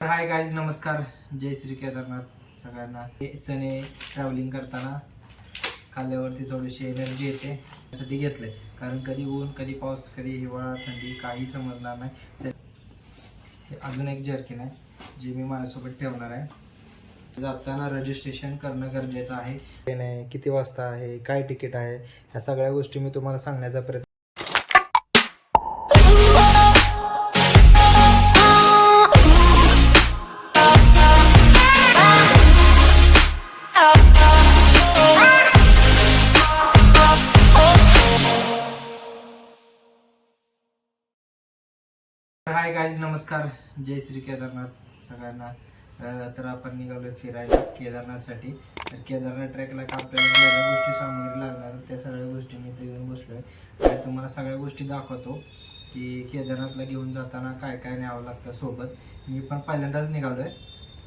Hi guys नमस्कार. जय श्री केदारनाथ सगळ्यांना. चणे ट्रॅव्हलिंग करताना खाल्ल्यावरती थोडीशी एनर्जी येते. त्यासाठी घेतले कारण कधी ऊन कधी पाऊस कधी हिवाळा थंडी काही समजणार नाही. हे अजून एक जर्किन आहे जे मी माझ्यासोबत ठेवणार आहे. जाताना रजिस्ट्रेशन करणं गरजेचं आहे. ट्रेन किती वाजता आहे काय तिकीट आहे ह्या सगळ्या गोष्टी मी तुम्हाला सांगण्याचा प्रयत्न हाय गाईज नमस्कार. जय श्री केदारनाथ सगळ्यांना. तर आपण निघालोय फिरायला केदारनाथसाठी. तर केदारनाथ ट्रॅकला का आपल्याला ज्या गोष्टी सामग्री लागणार त्या सगळ्या गोष्टी मी इथे घेऊन बसलोय. आणि तुम्हाला सगळ्या गोष्टी दाखवतो की केदारनाथला घेऊन जाताना काय काय न्यावं लागतं सोबत. मी पण पहिल्यांदाच निघालोय.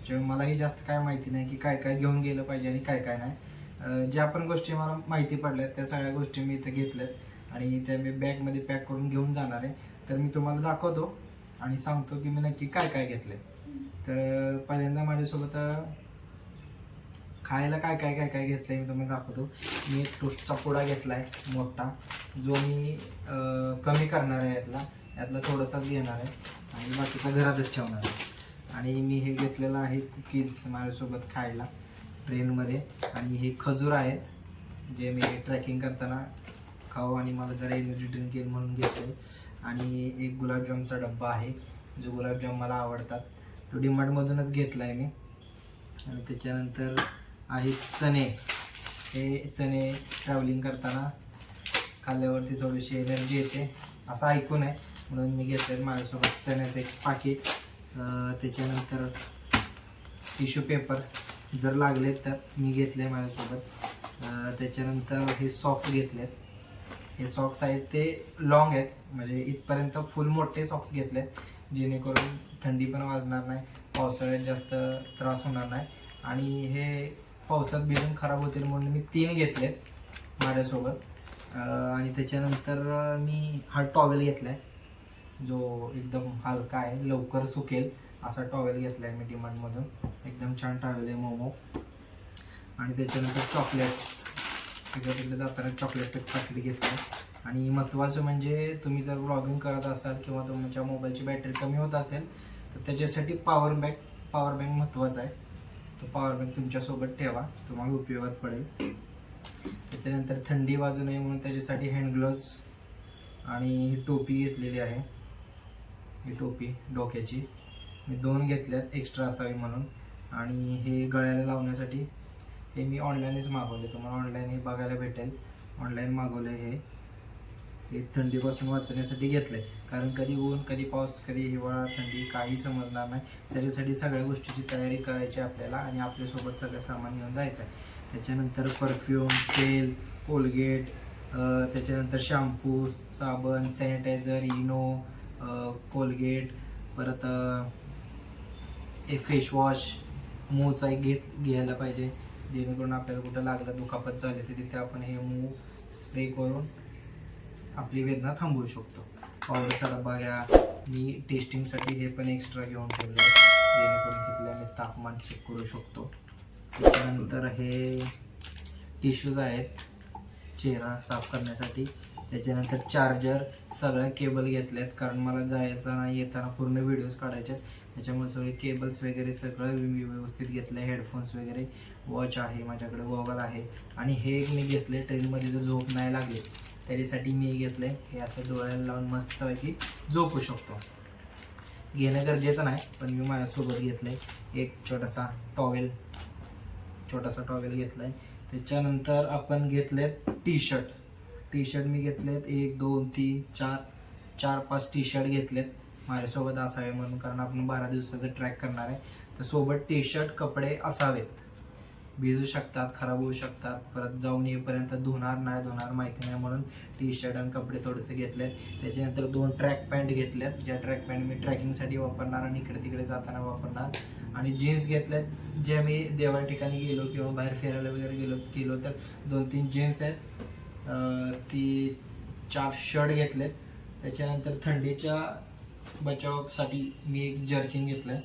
त्यामुळे मलाही जास्त काय माहिती नाही की काय काय घेऊन गेलं पाहिजे आणि काय काय नाही. ज्या पण गोष्टी मला माहिती पडल्यात त्या सगळ्या गोष्टी मी इथे घेतल्यात. आणि त्या मी बॅगमध्ये पॅक करून घेऊन जाणार आहे. तर मी तुम्हाला दाखवतो. आणि सांगतो की मी नक्की काय काय घेतलंय. तर पहिल्यांदा माझ्यासोबत खायला काय काय काय काय घेतलंय मी तुम्हाला दाखवतो. मी एक टोस्टचा पुडा घेतलाय मोठा. जो मी कमी करणार आहे यातला. यातला थोडासाच घेणार आहे. आणि बाकीचा घरातच ठेवणार आहे. आणि मी हे घेतलेलं आहे कुकीज माझ्यासोबत खायला ट्रेनमध्ये. आणि हे खजूर आहेत जे मी ट्रॅकिंग करताना खाऊ आणि मला जरा एनर्जी ड्रिंक येईल म्हणून घेतोय. आणि एक गुलाबजामचा डब्बा आहे. जो गुलाबजाम मला आवडतात. तो डिमार्टमधूनच घेतला आहे मी. आणि त्याच्यानंतर आहेत चणे. हे चणे ट्रॅव्हलिंग करताना खाल्ल्यावरती थोडीशी एनर्जी येते. असं ऐकून आहे. म्हणून मी घेतलं माझ्यासोबत चण्याचं एक पाकिट त्याच्यानंतर टिश्यू पेपर जर लागले तर मी घेतले माझ्यासोबत. त्याच्यानंतर हे सॉक्स घेतलेत. हे सॉक्स आहेत ते लॉंग आहेत. म्हणजे इथपर्यंत फुल मोठे सॉक्स घेतले जेणेकरून थंडी पण वाजणार नाही पावसाळ्यात जास्त त्रास होणार नाही. आणि हे पावसात भिजून खराब होतील म्हणून मी तीन घेतलेत माझ्यासोबत. आणि त्याच्यानंतर मी हा टॉवेल घेतला आहे जो एकदम हलका आहे लवकर सुकेल असा टॉवेल घेतला आहे मी डिमांडमधून एकदम छान टॉवेल आहे मोमो. आणि त्याच्यानंतर चॉकलेट्स तिकडे तिकडे जाताना चॉकलेटचं पाकिट घेतलं. आणि महत्त्वाचं म्हणजे तुम्ही जर ब्लॉगिंग करत असाल किंवा तुमच्या मोबाईलची बॅटरी कमी होत असेल तर त्याच्यासाठी पॉवर बँक पॉवर बँक महत्त्वाचा आहे. तो पॉवर बँक तुमच्यासोबत ठेवा तुम्हाला उपयोगात पडेल. त्याच्यानंतर थंडी वाजू नये म्हणून त्याच्यासाठी हँड ग्लोव्ज आणि ही टोपी घेतलेली आहे. ही टोपी डोक्याची. मी दोन घेतल्यात एक्स्ट्रा असावी म्हणून. आणि हे गळ्याला लावण्यासाठी हे मी ऑनलाईनच मागवले तुम्हाला ऑनलाईन हे बघायला भेटेल. ऑनलाईन मागवले हे. हे थंडीपासून वाचण्यासाठी घेतले कारण कधी ऊन कधी पाऊस कधी हिवाळा थंडी काही समजणार नाही. त्याच्यासाठी सगळ्या गोष्टीची तयारी करायची आपल्याला आणि आपल्यासोबत सगळं सामान घेऊन जायचं आहे त्याच्यानंतर परफ्यूम तेल कोलगेट त्याच्यानंतर शॅम्पू साबण सॅनिटायझर इनो कोलगेट परत अ, हे फेसवॉश मूचा एक घेत घ्यायला पाहिजे. जेणेकरून आपल्याला कुठं लागलं दुखापत झाली तर तिथे आपण हे मूव स्प्रे करून आपली वेदना थांबवू शकतो. पावडरचा डबा घ्या मी टेस्टिंगसाठी हे पण एक्स्ट्रा घेऊन ठेवलं जेणेकरून तिथले आम्ही तापमान चेक करू शकतो. त्याच्यानंतर हे टिश्यूज आहेत चेहरा साफ करण्यासाठी. त्याच्यानंतर चार्जर सगळ्या केबल घेतल्यात. कारण मला जायताना येताना पूर्ण व्हिडिओज काढायचे आहेत. त्याच्यामुळे सगळे केबल्स वगैरे सगळं मी व्यवस्थित घेतलं. आहे हेडफोन्स वगैरे वॉच आहे माझ्याकडे गॉगल आहे. आणि हे एक मी घेतले ट्रेनमध्ये जर झोप नाही लागली त्याच्यासाठी मी घेतले हे असं डोळ्याला लावून मस्तपैकी झोपू शकतो. घेणं गरजेचं नाही पण मी माझ्यासोबत घेतलं आहे एक छोटासा टॉवेल छोटासा टॉवेल घेतलाय. त्याच्यानंतर आपण घेतलेत टी शर्ट टी शर्ट मी घेतलेत. एक दोन तीन चार चार पाच टी शर्ट घेतलेत. माझ्यासोबत असावे म्हणून कारण आपण बारा दिवसाचं ट्रॅक करणार आहे. तर सोबत टी शर्ट कपडे असावेत. भिजू शकतात खराब होऊ शकतात. परत जाऊन येईपर्यंत धुणार नाही धुणार माहिती नाही म्हणून टी शर्ट आणि कपडे थोडेसे घेतलेत. त्याच्यानंतर दोन ट्रॅक पॅन्ट घेतल्यात ज्या ट्रॅक पॅन्ट मी ट्रॅकिंगसाठी वापरणार आणि इकडे तिकडे जाताना वापरणार. आणि जीन्स घेतल्यात जे मी देवा ठिकाणी गेलो किंवा बाहेर फिरायला वगैरे गेलो गेलो तर दोन तीन जीन्स आहेत. ती चार शर्ट घेतलेत. त्याच्यानंतर थंडीच्या बचावासाठी मी एक जर्किन घेतलं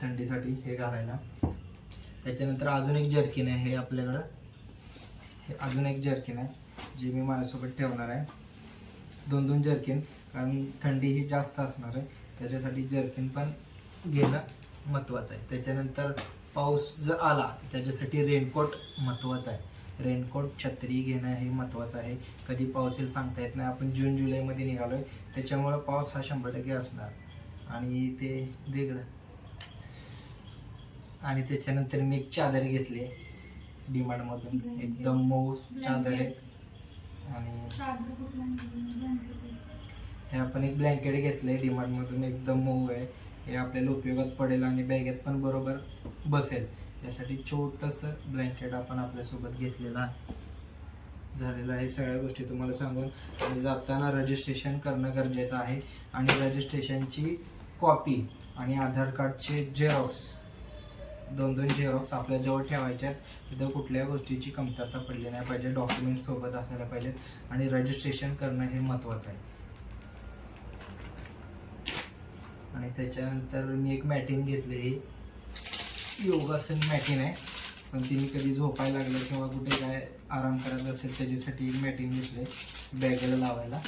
थंडीसाठी हे घालायला. त्याच्यानंतर अजून एक जर्किन आहे हे आपल्याकडं. हे अजून एक जर्किन आहे जे मी माझ्यासोबत ठेवणार आहे. दोन दोन जर्किन कारण थंडी ही जास्त असणार आहे. त्याच्यासाठी जर्किन पण घेणं महत्त्वाचं आहे. त्याच्यानंतर पाऊस जर आला त्याच्यासाठी रेनकोट महत्त्वाचं आहे. रेनकोट छत्री घेणं हे महत्त्वाचं आहे. कधी पाऊस येईल सांगता येत नाही. आपण जून जुलैमध्ये निघालो आहे त्याच्यामुळं पाऊस हा शंभर टक्के असणार. आणि ते वेगळं आणि त्याच्यानंतर मी एक चादर घेतली डिमांडमधून. एकदम मऊ चादर आहे. आणि हे आपण एक ब्लँकेट घेतलंय. डिमांड मधून एकदम मऊ आहे. हे आपल्याला उपयोगात पडेल आणि बॅगेत पण बरोबर बसेल. यासाठी छोटस ब्लँकेट आपण आपल्यासोबत घेतलेलं आहे. झालेलं आहे. सगळ्या गोष्टी तुम्हाला सांगून आणि जाताना रजिस्ट्रेशन करणं गरजेचं आहे. आणि रजिस्ट्रेशनची कॉपी आणि आधार कार्डचे झेरॉक्स दोन दोन झेरॉक्स आपल्याजवळ ठेवायच्या ठेवायचे आहेत. तिथं कुठल्या गोष्टीची कमतरता पडली नाही पाहिजे. डॉक्युमेंट सोबत असायला पाहिजेत. आणि रजिस्ट्रेशन करणं हे महत्त्वाचं आहे. आणि त्याच्यानंतर मी एक मॅटिंग घेतलेली. योगासन मॅटिन आहे. पण ती मी कधी झोपायला लागलं किंवा कुठे काय आराम करायचा असेल त्याच्यासाठी मॅटिंग मॅटिन घेतले बॅगेला लावायला.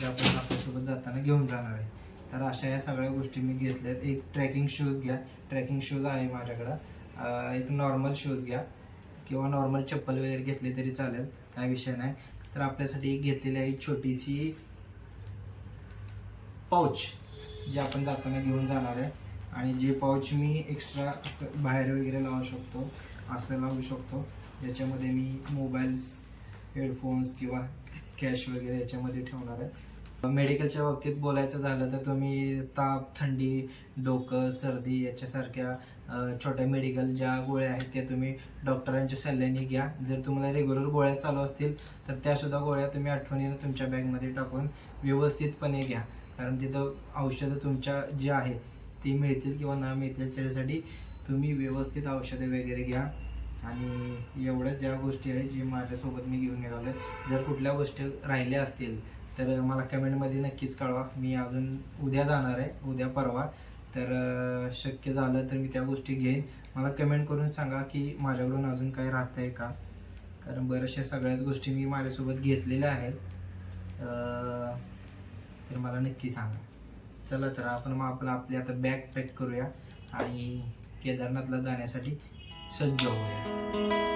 जे आपण आपल्यासोबत जाताना घेऊन जाणार आहे. तर अशा या सगळ्या गोष्टी मी घेतल्यात. एक ट्रॅकिंग शूज घ्या. ट्रॅकिंग शूज आहे माझ्याकडं. एक नॉर्मल शूज घ्या. किंवा नॉर्मल चप्पल वगैरे घेतली तरी चालेल. काय विषय नाही. तर आपल्यासाठी एक घेतलेली आहे छोटीशी पाऊच जे आपण जाताना घेऊन जाणार आहे. आणि जे पाऊच मी एक्स्ट्रा असं बाहेर वगैरे लावू शकतो असं लावू शकतो ज्याच्यामध्ये मी मोबाईल्स हेडफोन्स किंवा कॅश वगैरे याच्यामध्ये ठेवणार आहे. मेडिकलच्या बाबतीत बोलायचं झालं तर तुम्ही ताप थंडी डोकं सर्दी याच्यासारख्या छोट्या मेडिकल ज्या गोळ्या आहेत त्या तुम्ही डॉक्टरांच्या सल्ल्याने घ्या. जर तुम्हाला रेग्युलर गोळ्या चालू असतील तर त्यासुद्धा गोळ्या तुम्ही आठवणीनं तुमच्या बॅगमध्ये टाकून व्यवस्थितपणे घ्या. कारण तिथं औषधं तुमच्या जी आहेत ती मिळतील किंवा ना मिळतील त्याच्यासाठी तुम्ही व्यवस्थित औषधे वगैरे घ्या. आणि एवढ्याच या गोष्टी आहेत जे माझ्यासोबत मी घेऊन निघालो जर कुठल्या गोष्टी राहिल्या असतील तर मला कमेंटमध्ये नक्कीच कळवा. मी अजून उद्या जाणार आहे उद्या परवा. तर शक्य झालं तर मी त्या गोष्टी घेईन. मला कमेंट करून सांगा की माझ्याकडून अजून काही राहतं आहे का? कारण बऱ्याचशा सगळ्याच गोष्टी मी माझ्यासोबत घेतलेल्या आहेत. तर मला नक्की सांगा. चला तर आपण मग आपलं आपली आता बॅग पॅक करूया आणि केदारनाथला जाण्यासाठी सज्ज होऊया.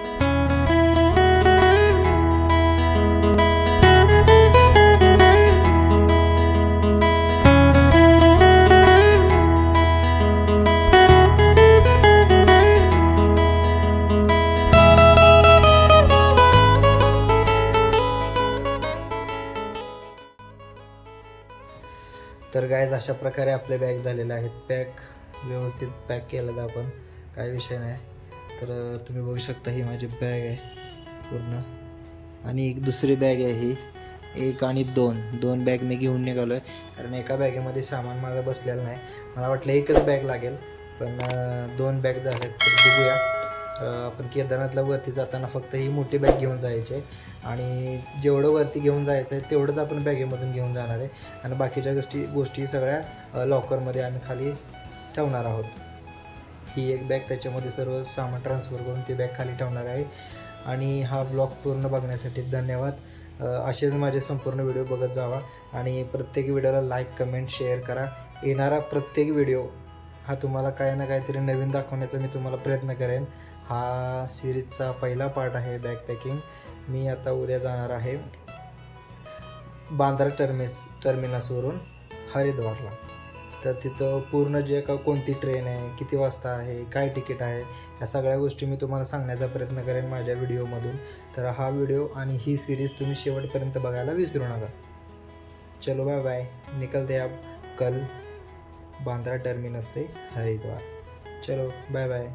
गायज अशा प्रकारे आपले बॅग झालेले आहेत. पॅक व्यवस्थित पॅक केलं तर आपण. काय विषय नाही. तर तुम्ही बघू शकता ही माझी बॅग आहे पूर्ण. आणि एक दुसरी बॅग आहे ही. एक आणि दोन. दोन बॅग मी घेऊन निघालो आहे कारण एका बॅगेमध्ये सामान माझं बसलेलं नाही. मला वाटलं एकच बॅग लागेल. पण दोन बॅग झाल्यात तर बघूया. आपण केदारनाथला वरती जाताना फक्त ही मोठी बॅग घेऊन जायची. आणि जेवढं वरती घेऊन जायचं आहे तेवढंच आपण बॅगेमधून घेऊन जाणार आहे. आणि बाकीच्या गोष्टी गोष्टी सगळ्या लॉकरमध्ये आम्ही खाली ठेवणार आहोत. ही एक बॅग त्याच्यामध्ये सर्व सामान ट्रान्सफर करून ती बॅग खाली ठेवणार आहे. आणि हा ब्लॉग पूर्ण बघण्यासाठी धन्यवाद. असेच माझे संपूर्ण व्हिडिओ बघत जावा. आणि प्रत्येक व्हिडिओला लाईक कमेंट शेअर करा. येणारा प्रत्येक व्हिडिओ हा तुम्हाला काही ना काहीतरी नवीन दाखवण्याचा मी तुम्हाला प्रयत्न करेन. हा सिरीजचा पहिला पार्ट आहे बॅकपॅकिंग मी आता उद्या जाणार आहे बांद्रा टर्मिस टर्मिनसवरून हरिद्वारला. तर तिथं पूर्ण जे का कोणती ट्रेन आहे किती वाजता आहे काय तिकीट आहे या सगळ्या गोष्टी मी तुम्हाला सांगण्याचा प्रयत्न करेन माझ्या व्हिडिओमधून तर हा व्हिडिओ आणि ही सिरीज तुम्ही शेवटपर्यंत बघायला विसरू नका. चलो बाय बाय निकलते आप कल बांद्रा टर्मिनस से हरिद्वार. चलो बाय बाय